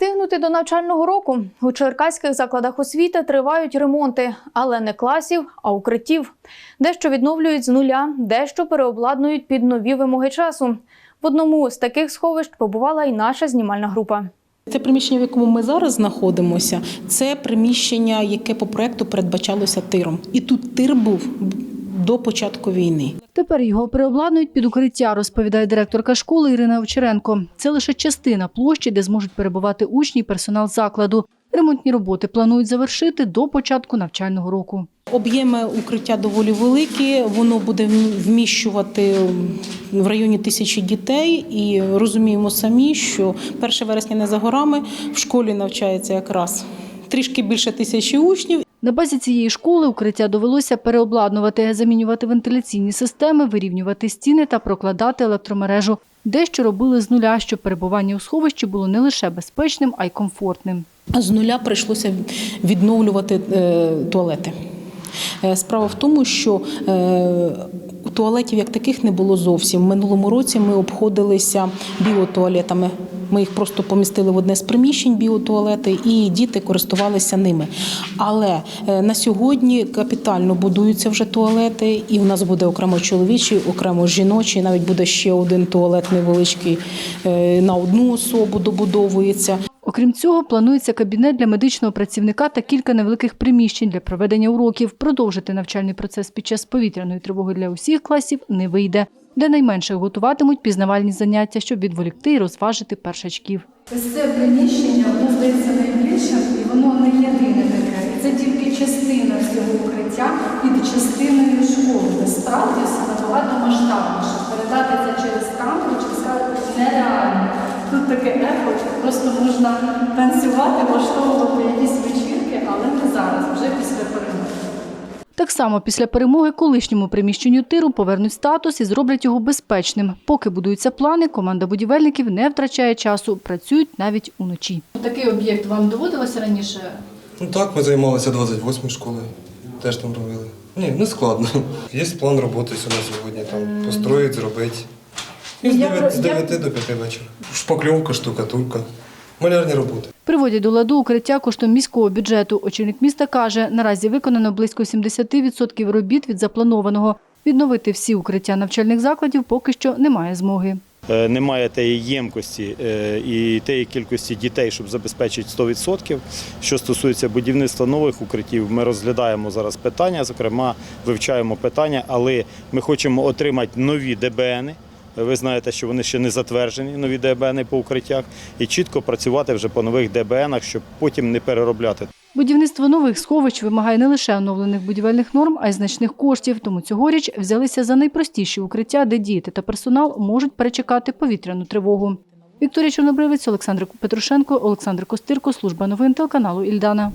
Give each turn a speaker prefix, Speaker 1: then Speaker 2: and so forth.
Speaker 1: Встигнути до навчального року у черкаських закладах освіти тривають ремонти, але не класів, а укриттів. Дещо відновлюють з нуля, дещо переобладнують під нові вимоги часу. В одному з таких сховищ побувала і наша знімальна група.
Speaker 2: Це приміщення, в якому ми зараз знаходимося, це приміщення, яке по проекту передбачалося тиром. І тут тир був до початку війни.
Speaker 3: Тепер його переобладнують під укриття, розповідає директорка школи Ірина Овчаренко. Це лише частина площі, де зможуть перебувати учні і персонал закладу. Ремонтні роботи планують завершити до початку навчального року.
Speaker 2: Об'єми укриття доволі великі. Воно буде вміщувати в районі тисячі дітей. І розуміємо самі, що 1 вересня не за горами в школі навчається якраз трішки більше тисячі учнів.
Speaker 3: На базі цієї школи укриття довелося переобладнувати, замінювати вентиляційні системи, вирівнювати стіни та прокладати електромережу. Дещо робили з нуля, щоб перебування у сховищі було не лише безпечним, а й комфортним.
Speaker 2: З нуля прийшлося відновлювати е, туалети. Е, Справа в тому, що е, туалетів як таких не було зовсім. В минулому році ми обходилися біотуалетами. Ми їх просто помістили в одне з приміщень біотуалети, і діти користувалися ними. Але е, на сьогодні капітально будуються вже туалети, і в нас буде окремо чоловічий, окремо жіночий. Навіть буде ще один туалет невеличкий е, на одну особу добудовується.
Speaker 3: Окрім цього, планується кабінет для медичного працівника та кілька невеликих приміщень для проведення уроків. Продовжити навчальний процес під час повітряної тривоги для усіх класів не вийде. Для найменших готуватимуть пізнавальні заняття, щоб відволікти і розважити першачків.
Speaker 4: Ось це приміщення, воно здається найбільшим, і воно не єдине таке. Це тільки частина всього укриття під частиною школи. Насправді все набагато масштабніше. Передати це через камеру, через камеру нереально. Тут таке ехо, просто можна танцювати, влаштовувати якісь вечірки, але не зараз, вже.
Speaker 3: Так само після перемоги колишньому приміщенню тиру повернуть статус і зроблять його безпечним. Поки будуються плани, команда будівельників не втрачає часу, працюють навіть уночі.
Speaker 4: Такий об'єкт вам доводилося раніше
Speaker 5: Ну так, ми займалися 28 школою, теж там робили. Ні, не складно. Є план роботи сьогодні сьогодні, там построїть, зробити. І з 9,
Speaker 4: про-
Speaker 5: з 9 до 5 вечора. Шпакльовка, штукатурка, малярні роботи.
Speaker 3: Приводять до ладу укриття коштом міського бюджету. Очільник міста каже, наразі виконано близько 70% робіт від запланованого. Відновити всі укриття навчальних закладів поки що немає змоги.
Speaker 6: Е, Немає тієї ємкості е, і тієї кількості дітей, щоб забезпечити 100%. Що стосується будівництва нових укриттів, ми розглядаємо зараз питання, зокрема, вивчаємо питання, але ми хочемо отримати нові ДБНи. Ви знаєте, що вони ще не затверджені, нові ДБНи по укриттях, і чітко працювати вже по нових ДБНах, щоб потім не переробляти.
Speaker 3: Будівництво нових сховищ вимагає не лише оновлених будівельних норм, а й значних коштів. Тому цьогоріч взялися за найпростіші укриття, де діти та персонал можуть перечекати повітряну тривогу. Вікторія Чорнобривець, Олександр Петрушенко, Олександр Костирко, служба новин телеканалу Ільдана.